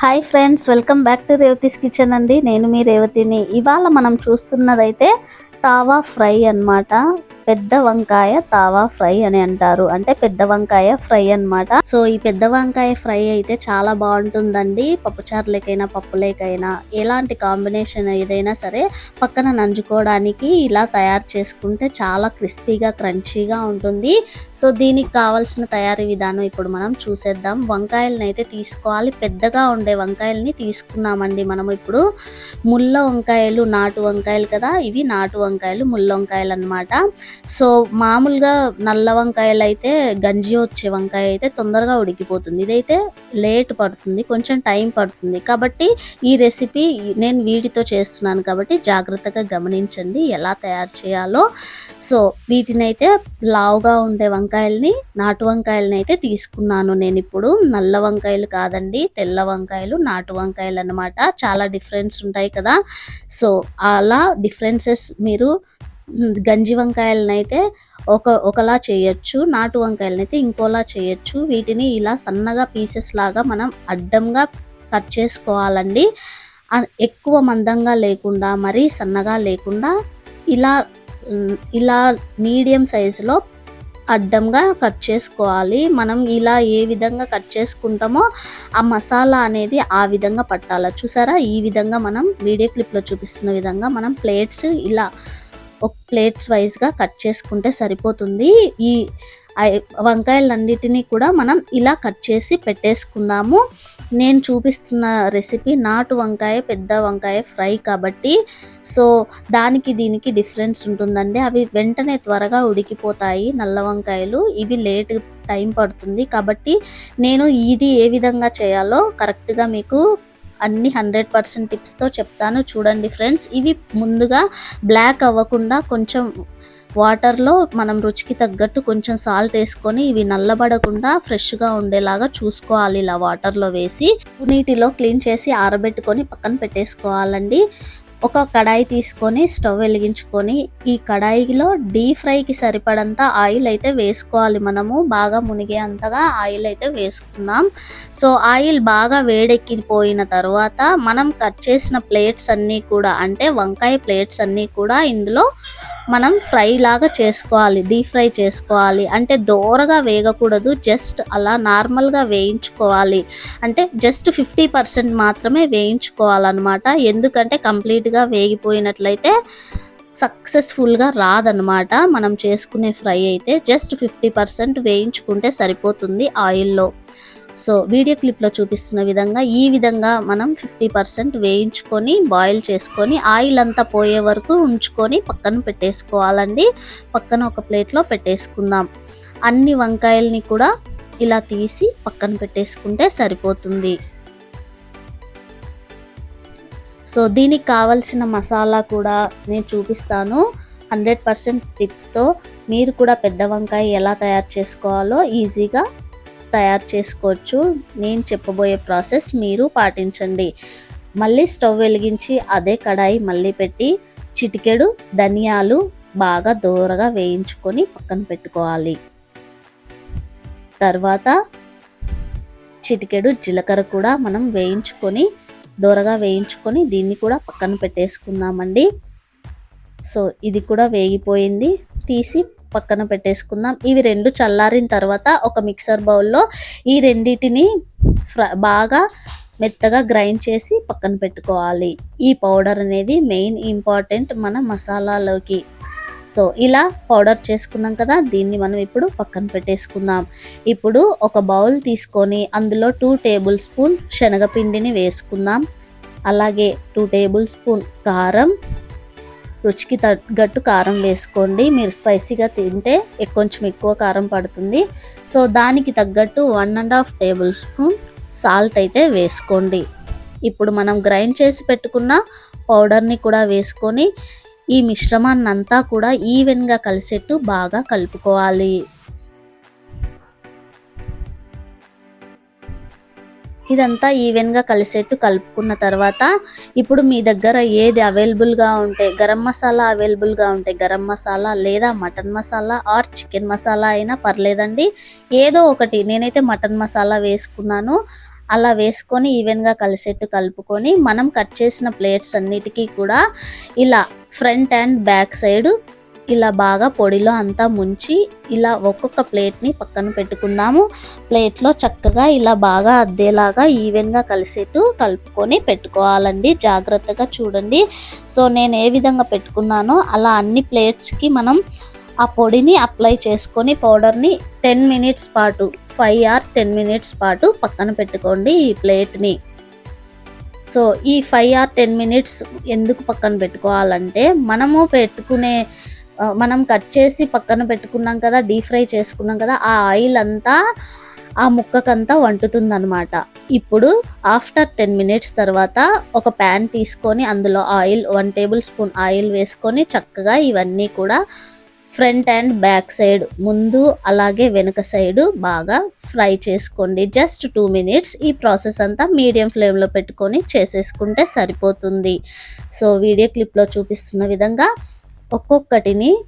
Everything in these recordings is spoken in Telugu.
Hi friends welcome back to Revathi's kitchen అండి. నేను మీ రేవతిని. ఇవాళ మనం చూస్తున్నదైతే తావా ఫ్రై అన్నమాట. పెద్ద వంకాయ తావా ఫ్రై అని అంటారు. అంటే పెద్ద వంకాయ ఫ్రై అన్నమాట. సో ఈ పెద్ద వంకాయ ఫ్రై అయితే చాలా బాగుంటుందండి. పప్పుచారులకైనా పప్పులేకైనా ఎలాంటి కాంబినేషన్ ఏదైనా సరే పక్కన నంజుకోవడానికి ఇలా తయారు చేసుకుంటే చాలా క్రిస్పీగా క్రంచీగా ఉంటుంది. సో దీనికి కావాల్సిన తయారీ విధానం ఇప్పుడు మనం చూసేద్దాం. వంకాయలను అయితే తీసుకోవాలి. పెద్దగా ఉండే వంకాయలని తీసుకున్నామండి మనం ఇప్పుడు. ముళ్ళ వంకాయలు నాటు వంకాయలు కదా? ఇవి నాటు వంకాయలు ముళ్ళ వంకాయలు అన్నమాట. సో మామూలుగా నల్ల వంకాయలు అయితే గంజి వచ్చే వంకాయ అయితే తొందరగా ఉడికిపోతుంది. ఇదైతే లేట్ పడుతుంది కొంచెం టైం పడుతుంది. కాబట్టి ఈ రెసిపీ నేను వీటితో చేస్తున్నాను కాబట్టి జాగ్రత్తగా గమనించండి ఎలా తయారు చేయాలో. సో వీటినైతే లావుగా ఉండే వంకాయల్ని నాటు వంకాయలని అయితే తీసుకున్నాను నేను ఇప్పుడు. నల్ల వంకాయలు కాదండి తెల్ల వంకాయలు నాటు వంకాయలు అన్నమాట చాలా డిఫరెన్స్ ఉంటాయి కదా. సో అలా డిఫరెన్సెస్ మీరు గంజి వంకాయలనైతే ఒక ఒకలా చేయొచ్చు నాటు వంకాయలనైతే ఇంకోలా చేయొచ్చు. వీటిని ఇలా సన్నగా పీసెస్ లాగా మనం అడ్డంగా కట్ చేసుకోవాలండి. ఎక్కువ మందంగా లేకుండా మరీ సన్నగా లేకుండా ఇలా ఇలా మీడియం సైజులో అడ్డంగా కట్ చేసుకోవాలి. మనం ఇలా ఏ విధంగా కట్ చేసుకుంటామో ఆ మసాలా అనేది ఆ విధంగా పట్టాల. చూసారా? ఈ విధంగా మనం వీడియో క్లిప్లో చూపిస్తున్న విధంగా మనం ప్లేట్స్ ఇలా ఒక ప్లేట్స్ వైజ్గా కట్ చేసుకుంటే సరిపోతుంది. ఈ వంకాయలన్నిటినీ కూడా మనం ఇలా కట్ చేసి పెట్టేసుకుందాము. నేను చూపిస్తున్న రెసిపీ నాటు వంకాయ పెద్ద వంకాయ ఫ్రై కాబట్టి. సో దానికి దీనికి డిఫరెన్స్ ఉంటుందండి. అవి వెంటనే త్వరగా ఉడికిపోతాయి నల్ల వంకాయలు. ఇవి లేట్ టైం పడుతుంది కాబట్టి నేను ఇది ఏ విధంగా చేయాలో కరెక్ట్గా మీకు అన్ని హండ్రెడ్ పర్సెంట్ టిప్స్తో చెప్తాను చూడండి ఫ్రెండ్స్. ఇవి ముందుగా బ్లాక్ అవ్వకుండా కొంచెం వాటర్లో మనం రుచికి తగ్గట్టు కొంచెం సాల్ట్ వేసుకొని ఇవి నల్లబడకుండా ఫ్రెష్గా ఉండేలాగా చూసుకోవాలి ఇలా వాటర్లో వేసి. నీటిలో క్లీన్ చేసి ఆరబెట్టుకొని పక్కన పెట్టేసుకోవాలండి. ఒక కడాయి తీసుకొని స్టవ్ వెలిగించుకొని ఈ కడాయిలో డీప్ ఫ్రైకి సరిపడంత ఆయిల్ అయితే వేసుకోవాలి. మనము బాగా మునిగే అంతగా ఆయిల్ అయితే వేసుకుందాం. సో ఆయిల్ బాగా వేడెక్కిపోయిన తర్వాత మనం కట్ చేసిన ప్లేట్స్ అన్నీ కూడా అంటే వంకాయ ప్లేట్స్ అన్నీ కూడా ఇందులో మనం ఫ్రై లాగా చేసుకోవాలి డీప్ ఫ్రై చేసుకోవాలి. అంటే దోరగా వేగకూడదు జస్ట్ అలా నార్మల్గా వేయించుకోవాలి. అంటే జస్ట్ ఫిఫ్టీ పర్సెంట్ మాత్రమే వేయించుకోవాలన్నమాట. ఎందుకంటే కంప్లీట్గా వేగిపోయినట్లయితే సక్సెస్ఫుల్గా రాదనమాట మనం చేసుకునే ఫ్రై అయితే జస్ట్ ఫిఫ్టీ పర్సెంట్ వేయించుకుంటే సరిపోతుంది ఆయిల్లో. సో వీడియో క్లిప్లో చూపిస్తున్న విధంగా ఈ విధంగా మనం ఫిఫ్టీ పర్సెంట్ వేయించుకొని బాయిల్ చేసుకొని ఆయిల్ అంతా పోయే వరకు ఉంచుకొని పక్కన పెట్టేసుకోవాలండి. పక్కన ఒక ప్లేట్లో పెట్టేసుకుందాం. అన్ని వంకాయల్ని కూడా ఇలా తీసి పక్కన పెట్టేసుకుంటే సరిపోతుంది. సో దీనికి కావలసిన మసాలా కూడా నేను చూపిస్తాను. హండ్రెడ్ పర్సెంట్ టిప్స్తో మీరు కూడా పెద్ద వంకాయ ఎలా తయారు చేసుకోవాలో ఈజీగా తయారు చేసుకోవచ్చు. నేను చెప్పబోయే ప్రాసెస్ మీరు పాటించండి. మళ్ళీ స్టవ్ వెలిగించి అదే కడాయి మళ్ళీ పెట్టి చిటికెడు ధనియాలు బాగా దూరగా వేయించుకొని పక్కన పెట్టుకోవాలి. తర్వాత చిటికెడు జీలకర్ర కూడా మనం వేయించుకొని దూరగా వేయించుకొని దీన్ని కూడా పక్కన పెట్టేసుకుందామండి. సో ఇది కూడా వేగిపోయింది. తీసి పక్కన పెట్టేసుకుందాం. ఇవి రెండు చల్లారిన తర్వాత ఒక మిక్సర్ బౌల్లో ఈ రెండిటిని ఫ్ర బాగా మెత్తగా గ్రైండ్ చేసి పక్కన పెట్టుకోవాలి. ఈ పౌడర్ అనేది మెయిన్ ఇంపార్టెంట్ మన మసాలాలోకి. సో ఇలా పౌడర్ చేసుకున్నాం కదా దీన్ని మనం ఇప్పుడు పక్కన పెట్టేసుకుందాం. ఇప్పుడు ఒక బౌల్ తీసుకొని అందులో టూ టేబుల్ స్పూన్ శనగపిండిని వేసుకుందాం. అలాగే టూ టేబుల్ స్పూన్ కారం రుచికి తగ్గట్టు కారం వేసుకోండి. మీరు స్పైసీగా తింటే కొంచెం ఎక్కువ కారం పడుతుంది. సో దానికి తగ్గట్టు one and half tablespoon salt అయితే వేసుకోండి. ఇప్పుడు మనం గ్రైండ్ చేసి పెట్టుకున్న పౌడర్ని కూడా వేసుకొని ఈ మిశ్రమాన్ని అంతా కూడా ఈవెన్గా కలిసేట్టు బాగా కలుపుకోవాలి. ఇదంతా ఈవెన్గా కలిసేట్టు కలుపుకున్న తర్వాత ఇప్పుడు మీ దగ్గర ఏది అవైలబుల్గా ఉంటే గరం మసాలా అవైలబుల్గా ఉంటే గరం మసాలా లేదా mutton masala or chicken masala అయినా పర్లేదండి. ఏదో ఒకటి నేనైతే మటన్ మసాలా వేసుకున్నాను. అలా వేసుకొని ఈవెన్గా కలిసేట్టు కలుపుకొని మనం కట్ చేసిన ప్లేట్స్ అన్నిటికీ కూడా ఇలా ఫ్రంట్ అండ్ బ్యాక్ సైడ్ ఇలా బాగా పొడిలో అంతా ముంచి ఇలా ఒక్కొక్క ప్లేట్ని పక్కన పెట్టుకుందాము. ప్లేట్లో చక్కగా ఇలా బాగా అద్దేలాగా ఈవెన్గా కలిసేట్టు కలుపుకొని పెట్టుకోవాలండి. జాగ్రత్తగా చూడండి. సో నేను ఏ విధంగా పెట్టుకున్నానో అలా అన్ని ప్లేట్స్కి మనం ఆ పొడిని అప్లై చేసుకొని పౌడర్ని టెన్ మినిట్స్ పాటు ఫైవ్ ఆర్ టెన్ మినిట్స్ పాటు పక్కన పెట్టుకోండి ఈ ప్లేట్ని. సో ఈ ఫైవ్ ఆర్ టెన్ మినిట్స్ ఎందుకు పక్కన పెట్టుకోవాలంటే మనము పెట్టుకునే మనం కట్ చేసి పక్కన పెట్టుకున్నాం కదా డీప్ ఫ్రై చేసుకున్నాం కదా ఆ ఆయిల్ అంతా ఆ ముక్కకంతా వంటుతుంది అనమాట ఇప్పుడు ఆఫ్టర్ టెన్ మినిట్స్ తర్వాత ఒక ప్యాన్ తీసుకొని అందులో oil one table spoon oil వేసుకొని చక్కగా ఇవన్నీ కూడా ఫ్రంట్ అండ్ బ్యాక్ సైడ్ ముందు అలాగే వెనుక సైడ్ బాగా ఫ్రై చేసుకోండి. జస్ట్ టూ మినిట్స్ ఈ ప్రాసెస్ అంతా మీడియం ఫ్లేమ్లో పెట్టుకొని చేసేసుకుంటే సరిపోతుంది. సో వీడియో క్లిప్లో చూపిస్తున్న విధంగా ఒక్కొక్కటిని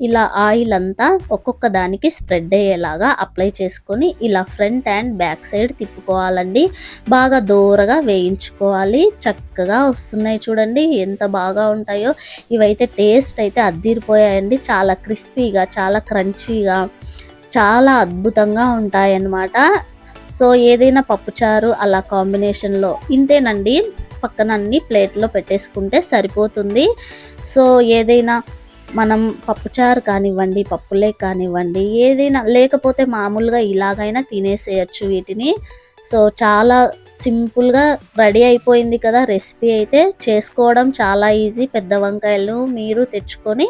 ఇలా ఆయిల్ అంతా ఒక్కొక్క దానికి స్ప్రెడ్ అయ్యేలాగా అప్లై చేసుకొని ఇలా ఫ్రంట్ అండ్ బ్యాక్ సైడ్ తిప్పుకోవాలండి. బాగా దూరగా వేయించుకోవాలి. చక్కగా వస్తున్నాయి చూడండి ఎంత బాగా ఉంటాయో. ఇవైతే టేస్ట్ అయితే అద్దిరిపోయాయండి. చాలా క్రిస్పీగా చాలా క్రంచీగా చాలా అద్భుతంగా ఉంటాయన్నమాట. సో ఏదైనా పప్పుచారు అలా కాంబినేషన్లో. ఇంతేనండి. పక్కన అన్ని ప్లేట్లో పెట్టేసుకుంటే సరిపోతుంది. సో ఏదైనా మనం పప్పుచారు కానివ్వండి పప్పులే కానివ్వండి ఏదైనా లేకపోతే మామూలుగా ఇలాగైనా తినేసేయచ్చు వీటిని. సో చాలా సింపుల్గా రెడీ అయిపోయింది కదా రెసిపీ అయితే. చేసుకోవడం చాలా ఈజీ. పెద్ద వంకాయలు మీరు తెచ్చుకొని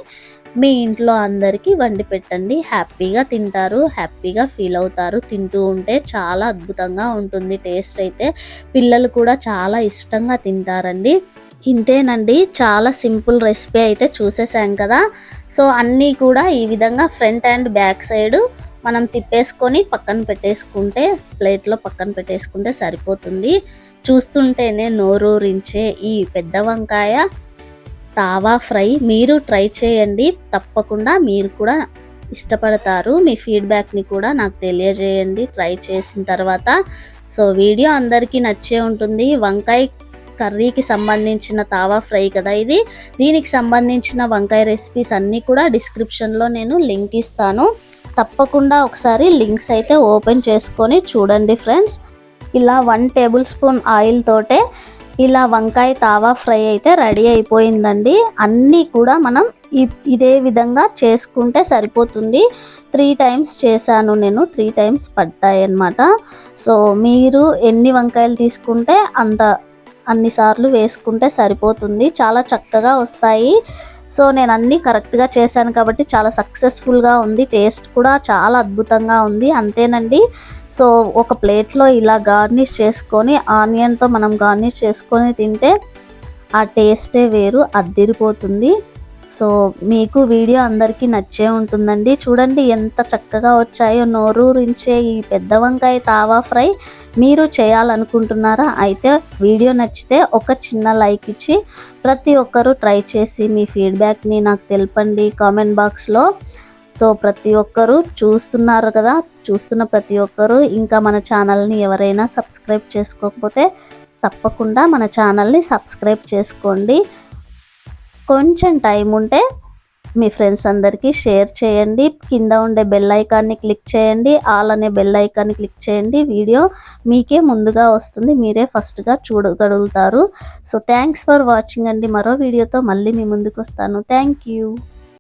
మీ ఇంట్లో అందరికీ వండి పెట్టండి. హ్యాపీగా తింటారు హ్యాపీగా ఫీల్ అవుతారు. తింటూ ఉంటే చాలా అద్భుతంగా ఉంటుంది టేస్ట్ అయితే. పిల్లలు కూడా చాలా ఇష్టంగా తింటారండి. ఇంతేనండి. చాలా సింపుల్ రెసిపీ అయితే చూసేసాం కదా. సో అన్నీ కూడా ఈ విధంగా ఫ్రంట్ అండ్ బ్యాక్ సైడ్ మనం తిప్పేసుకొని పక్కన పెట్టేసుకుంటే ప్లేట్లో పక్కన పెట్టేసుకుంటే సరిపోతుంది. చూస్తుంటేనే నోరూరించే ఈ పెద్ద వంకాయ తావా ఫ్రై మీరు ట్రై చేయండి. తప్పకుండా మీరు కూడా ఇష్టపడతారు. మీ ఫీడ్బ్యాక్ని కూడా నాకు తెలియజేయండి. ట్రై చేసిన తర్వాత. సో వీడియో అందరికీ నచ్చే ఉంటుంది. వంకాయ కర్రీకి సంబంధించిన తావా ఫ్రై కదా ఇది. దీనికి సంబంధించిన వంకాయ రెసిపీస్ అన్నీ కూడా డిస్క్రిప్షన్లో నేను లింక్ ఇస్తాను. తప్పకుండా ఒకసారి లింక్స్ అయితే ఓపెన్ చేసుకొని చూడండి ఫ్రెండ్స్ ఇలా వన్ టేబుల్ స్పూన్ ఆయిల్ తోటే ఇలా వంకాయ తావా ఫ్రై అయితే రెడీ అయిపోయిందండి. అన్నీ కూడా మనం ఇదే విధంగా చేసుకుంటే సరిపోతుంది. త్రీ టైమ్స్ చేశాను నేను త్రీ టైమ్స్ పడ్డాయి అన్నమాట సో మీరు ఎన్ని వంకాయలు తీసుకుంటే అంత అన్నిసార్లు వేసుకుంటే సరిపోతుంది. చాలా చక్కగా వస్తాయి. సో నేను అన్నీ కరెక్ట్గా చేశాను కాబట్టి చాలా సక్సెస్ఫుల్గా ఉంది. టేస్ట్ కూడా చాలా అద్భుతంగా ఉంది. అంతేనండి. సో ఒక ప్లేట్లో ఇలా గార్నిష్ చేసుకొని ఆనియన్తో మనం గార్నిష్ చేసుకొని తింటే ఆ టేస్టే వేరు అద్దిరిపోతుంది. సో మీకు వీడియో అందరికీ నచ్చే ఉంటుందండి. చూడండి ఎంత చక్కగా వచ్చాయో. నోరూరించే ఈ పెద్ద వంకాయ తావా ఫ్రై మీరు చేయాలనుకుంటున్నారా? అయితే వీడియో నచ్చితే ఒక చిన్న లైక్ ఇచ్చి ప్రతి ఒక్కరూ ట్రై చేసి మీ ఫీడ్బ్యాక్ని నాకు తెలపండి కామెంట్ బాక్స్లో. సో ప్రతి ఒక్కరూ చూస్తున్నారు కదా చూస్తున్న ప్రతి ఒక్కరూ ఇంకా మన ఛానల్ని ఎవరైనా సబ్స్క్రైబ్ చేసుకోకపోతే తప్పకుండా మన ఛానల్ని సబ్స్క్రైబ్ చేసుకోండి. కొంచెం టైం ఉంటే మీ ఫ్రెండ్స్ అందరికీ షేర్ చేయండి. కింద ఉండే బెల్ ఐకాన్ని క్లిక్ చేయండి. ఆల్ అనే బెల్ ఐకాన్ని క్లిక్ చేయండి. వీడియో మీకే ముందుగా వస్తుంది. మీరే ఫస్ట్గా చూడగలుగుతారు. సో థ్యాంక్స్ ఫర్ వాచింగ్ అండి. మరో వీడియోతో మళ్ళీ మీ ముందుకు వస్తాను. Thank you.